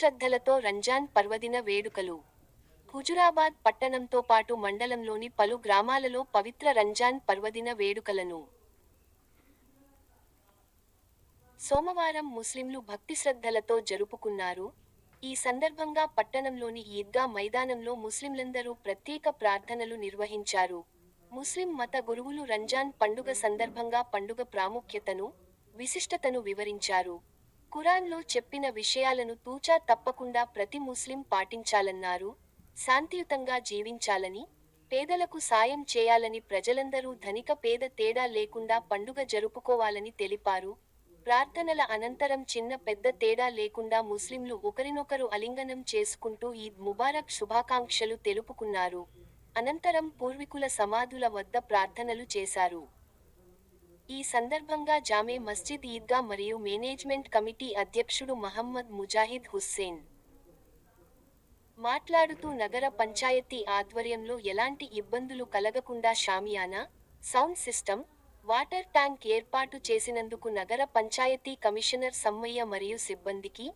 శ్రద్ధలతో రంజాన్ పర్వదిన వేడుకలు. హుజురాబాద్ పట్టణంతో పాటు మండలంలోని పలు గ్రామాలలో పవిత్ర రంజాన్ పర్వదిన వేడుకలను. సోమవారం ముస్లింలు భక్తి శ్రద్ధలతో జరుపుకున్నారు. ఈ సందర్భంగా పట్టణంలోని ఈద్గా మైదానంలో ముస్లింలందరూ ప్రత్యేక ప్రార్థనలు నిర్వహించారు. ముస్లిం మత గురువులు రంజాన్ పండుగ సందర్భంగా పండుగ ప్రాముఖ్యతను విశిష్టతను వివరించారు. ఖురాన్లో చెప్పిన విషయాలను తూచా తప్పకుండా ప్రతి ముస్లిం పాటించాలన్నారు. శాంతియుతంగా జీవించాలని పేదలకు సాయం చేయాలని ప్రజలందరూ ధనిక పేద తేడా లేకుండా పండుగ జరుపుకోవాలని తెలిపారు. ప్రార్థనల అనంతరం చిన్న పెద్ద తేడా లేకుండా ముస్లింలు ఒకరినొకరు అలింగనం చేసుకుంటూ ఈద్ ముబారక్ శుభాకాంక్షలు తెలుపుకున్నారు. అనంతరం పూర్వీకుల సమాధుల వద్ద ప్రార్థనలు చేశారు. ఈ సందర్భంగా జామే మస్జిద్ ఈద్గా మరియు మేనేజ్మెంట్ కమిటీ అధ్యక్షుడు మహమ్మద్ ముజాహిద్ హుస్సేన్ మాట్లాడుతూ నగర పంచాయతీ ఆధ్వర్యంలో ఎలాంటి ఇబ్బందులు కలగకుండా షామియానా సౌండ్ సిస్టమ్ వాటర్ ట్యాంక్ ఏర్పాటు చేసినందుకు నగర పంచాయతీ కమిషనర్ సమ్మయ్య మరియు సిబ్బందికి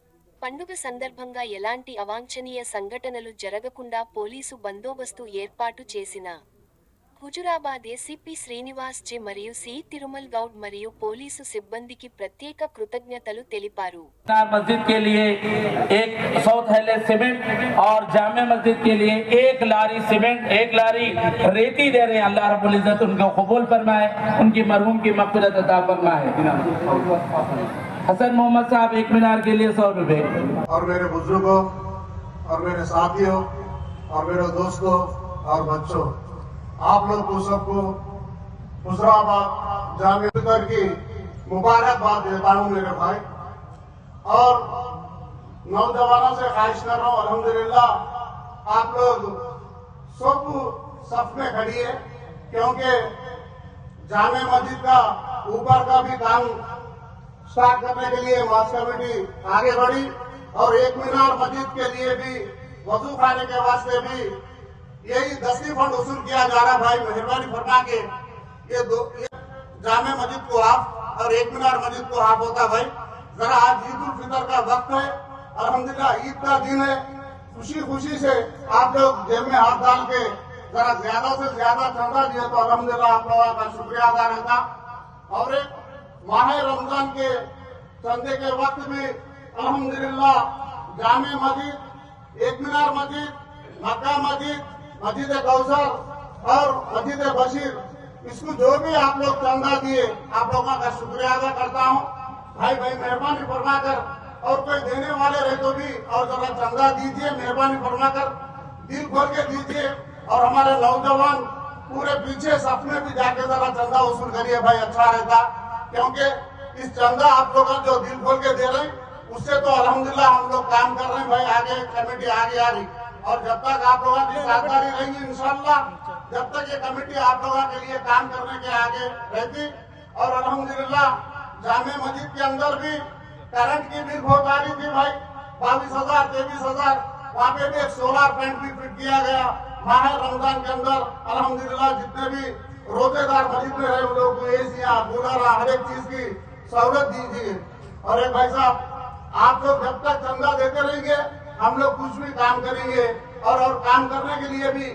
పండుగ సందర్భంగా ఎలాంటి అవాంఛనీయ సంఘటనలు జరగకుండా పోలీసు బందోబస్తు ఏర్పాటు చేసిన హుజురాబాద్ ఏసీపీ శ్రీనివాస్ జి మరియు సి తిరుమల్ గౌడ్ మరియు పోలీసు సిబ్బందికి ప్రత్యేక కృతజ్ఞతలు తెలిపారు चार मस्जिद के लिए एक सौ थैले सीमेंट और जामे मस्जिद के लिए एक लारी सीमेंट एक लारी रेती दे रहे हैं अल्लाह रब्बुल इज्जत उनको कबूल फरमाए उनकी मरहूम की मकफरत अता फरमाए हसन मोहम्मद साहब एक मीनार के लिए सौ रुपए और मेरे बुजुर्गों और मेरे साथियों और मेरे दोस्तों और बच्चों आप लोग को सबको जामे फितर की मुबारकबाद देता हूँ मेरे भाई। और नौजवानों से ख्वाहिश कर रहा हूँ, अल्हम्दुलिल्लाह, आप लोग सब सफ में खड़िए, क्योंकि जामे मस्जिद का ऊपर का भी काम स्टार्ट करने के लिए मास कमेटी आगे बढ़ी, और एक मीनार मस्जिद के लिए भी, वज़ू खाने के वास्ते भी यही दसवीं फंड वसूल किया जा रहा भाई, मेहरबानी फरमा के। ये दो, ये जामे मस्जिद को आप, और एक मीनार मस्जिद को आप होता भाई। जरा आज ईद उल फितर का वक्त है अलहमदिल्ला ईद का दिन है। खुशी खुशी से आप लोग जेब में हाथ डाल के जरा ज़्यादा से ज़्यादा चंदा दिए तो अल्हम्दुलिल्लाह, आप लोगों का शुक्रिया अदा रहता। और एक माह रमज़ान के चंदे के वक्त में अल्हम्दुलिल्लाह, जामे मस्जिद, एक मीनार मस्जिद, मक्का मस्जिद मस्जिद कौशल और मस्जिद बशीर, इसको जो भी आप लोग चंदा दिए, आप लोगों का शुक्रिया अदा करता हूँ। भाई भाई, मेहरबानी फरमा कर और कोई देने वाले रहे तो भी, और जरा चंदा दीजिए, मेहरबानी फरमा कर दिल खोल के दीजिए, और हमारे नौजवान पूरे पीछे सप में भी जाके जरा चंदा वसूल करिए भाई अच्छा रहता। क्योंकि इस चंदा आप लोग जो दिल खोल के दे रहे उससे तो अलहमदिल्ला हम लोग काम कर रहे हैं, भाई, आगे, कमेटी आगे आ रही। और जब तक आप लोगों की साझेदारी रहेंगी, इंशाल्लाह, जब तक ये कमेटी आप लोगों के लिए काम करने के आगे रहती। और अल्हम्दुलिल्लाह, जामे मस्जिद के अंदर भी करंट की बिल बहुत आ रही थी भाई, बाईस हज़ार, तेईस हज़ार, वहाँ पे भी एक सोलर प्लांट भी फिट किया गया। माह रमज़ान के अंदर, अल्हम्दुलिल्लाह, जितने भी रोजेदार मस्जिद में रहे उन लोगों को एसिया कूलर हर एक चीज़ की सहूलत दी थी। और एक भाई साहब, आप लोग जब तक चंदा देते रहेंगे हम लोग कुछ भी काम करेंगे और और काम करने के लिए भी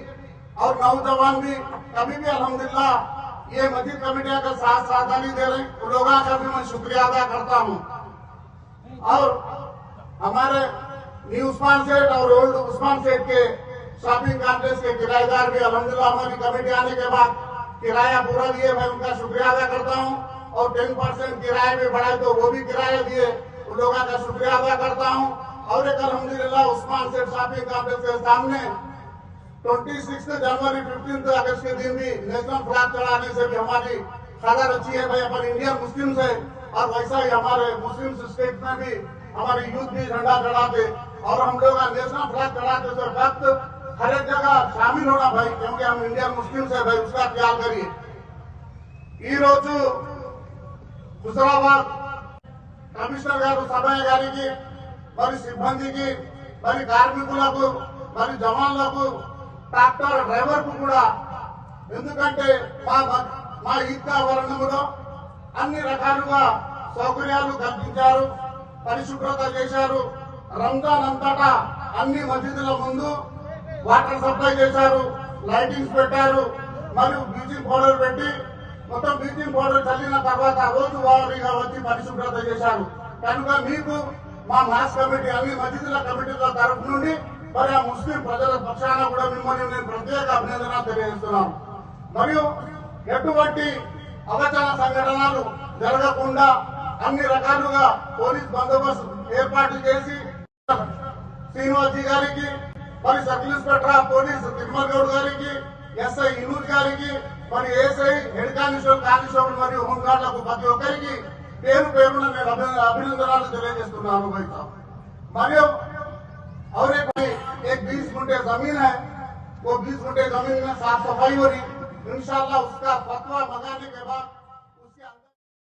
और नौजवान भी कभी भी अल्हम्दुलिल्लाह ये मस्जिद कमेटियाँ का साथ सावधानी दे रहे उन लोगों का भी मैं शुक्रिया अदा करता हूँ। और हमारे न्यू उस्मान सेठ और ओल्ड उस्मान सेठ के शॉपिंग कॉम्प्लेक्स के किराएदार भी अलहमदिल्ला हमारी कमेटी आने के बाद किराया पूरा दिए, मैं उनका शुक्रिया अदा करता हूँ। और टेन परसेंट किराए में बढ़ाए तो वो भी किराया दिए। उन लोगों का शुक्रिया अदा करता हूँ। और एक अल्हम्दुलिल्लाह उस्मान सेठ शॉपिंग कॉम्प्लेक्स के सामने ट्वेंटी सिक्स जनवरी फिफ्टीन अगस्त के दिन भी नेशनल फ्लैग चढ़ाने से भी हमारी कदर अच्छी है भाई अपन इंडियन मुस्लिम है और वैसा ही हमारे मुस्लिम स्टेट में भी हमारी यूथ भी झंडा चढ़ाते और हम लोग नेशनल फ्लैग चढ़ाते तो वक्त हर एक जगह शामिल होना भाई क्योंकि हम इंडियन मुस्लिम है भाई उसका ख्याल करिए ఈ రోజు హుజరాబాద్ కమిషనర్ గారు సభ్య గారికి మరి సిబ్బందికి మరి కార్మికులకు మరి జవాన్లకు ట్రాక్టర్ డ్రైవర్కు కూడా. ఎందుకంటే మా మా ఈద్గా వర్ణములో అన్ని రకాలుగా సౌకర్యాలు కల్పించారు పరిశుభ్రత చేశారు. రంజాన్ అంతటా అన్ని మసీదుల ముందు వాటర్ సప్లై చేశారు లైటింగ్స్ పెట్టారు మరియు బ్లీచింగ్ పౌడర్ పెట్టి మొత్తం బ్లీచింగ్ పౌడర్ చల్లిన తర్వాత రోజు వారీగా వచ్చి పరిశుభ్రత చేశారు. కనుక మీకు మా మాస్ కమిటీ అన్ని మసీదుల కమిటీల తరఫు నుండి మరి ఆ ముస్లిం ప్రజల పక్షాన కూడా మిమ్మల్ని నేను ప్రత్యేక అభినందన తెలియజేస్తున్నాను మరియు ఎటువంటి అవచన సంఘటనలు జరగకుండా అన్ని రకాలుగా పోలీస్ బందోబస్తు ఏర్పాటు చేసి శ్రీనివాసీ గారికి మరి sub inspector police Tirumala Goud గారికి ఎస్ఐ ఇనూర్ గారికి మరి ఏసై హెడ్ కానిస్టేబుల్ కానిస్టేబుల్ మరియు హోంగార్డులకు ప్రతి ఒక్కరికి పేరు పేరున अभिनंदना అభినందనాలు తెలియజేస్తున్నాను मानियो మరియు और एक एक बीस घंटे ज़मीन है वो बीस घंटे ज़मीन में साफ़ सफ़ाई हो रही इंशाल्लाह उसका फतवा मंगाने के बाद